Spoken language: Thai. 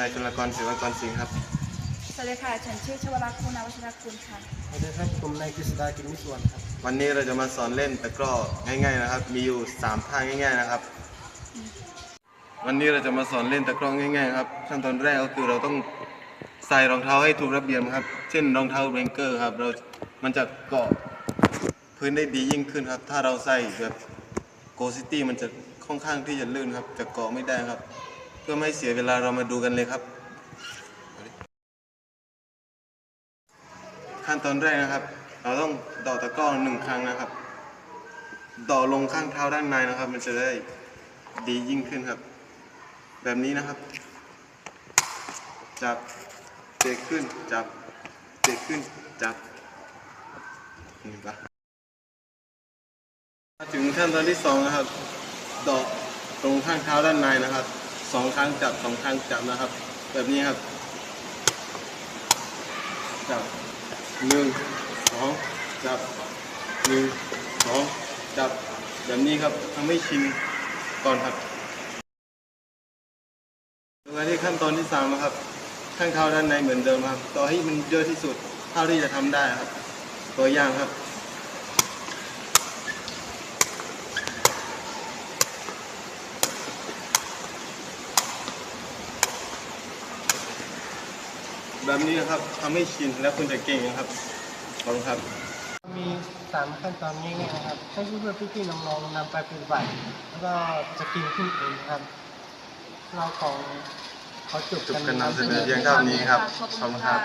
นายจุลกรศิวกรสิงห์ครับ สวัสดีค่ะ ฉันชื่อชวรักษ์คุณวัชรกุลค่ะ สวัสดีครับ ผมนายกฤษดากินมิสวนครับ วันนี้เราจะมาสอนเล่นตะกร้อง่าย ๆนะครับ มีอยู่สามท่าง่าย ๆนะครับ วันนี้เราจะมาสอนเล่นตะกร้อง่ายๆครับ ขั้นตอนแรกก็คือเราต้องใส่รองเท้าให้ถูกระเบียบครับ เช่นรองเท้าเบงเกอร์ครับ เรา มันจะเกาะพื้นได้ดียิ่งขึ้นครับ ถ้าเราใส่แบบโกซิตี้มันจะค่อนข้างที่จะลื่นครับ จะเกาะไม่ได้ครับ เพื่อไม่เสียเวลาเรามาดูกันเลยครับ ขั้นตอนแรกนะครับ เราต้องดอกตะกร้อหนึ่งครั้งนะครับดอกลงข้างเท้าด้านในนะครับ มันจะได้ดียิ่งขึ้นครับ แบบนี้นะครับ จับเตะขึ้นจับเตะขึ้นจับนี่ปะถึงขั้นตอนที่สองนะครับ ดอกตรงข้างเท้าด้านในนะครับ สองครั้งจับสองครั้งจับนะครับ แบบนี้ครับ จับหนึ่งสองจับหนึ่งสองจับแบบนี้ครับทำให้ชินก่อนครับมาที่ขั้นตอนที่สามนะครับข้างเท้าด้านในเหมือนเดิมครับ ต่อให้มันเยอะที่สุดเท่าที่จะทำได้ครับ ตัวอย่างครับ แบบนี้นะครับทำให้ชินและคุณจะเก่งนะครับขอบคุณครับ มีสามขั้นตอนง่ายๆนะครับ ให้เพื่อนๆพี่ๆน้องๆนำไปปฏิบัติแล้วก็จะกินขึ้นเองนะครับ เราของขอจบจบกันการนะครับนำเสนอเพียงเท่านี้ครับขอบคุณครับ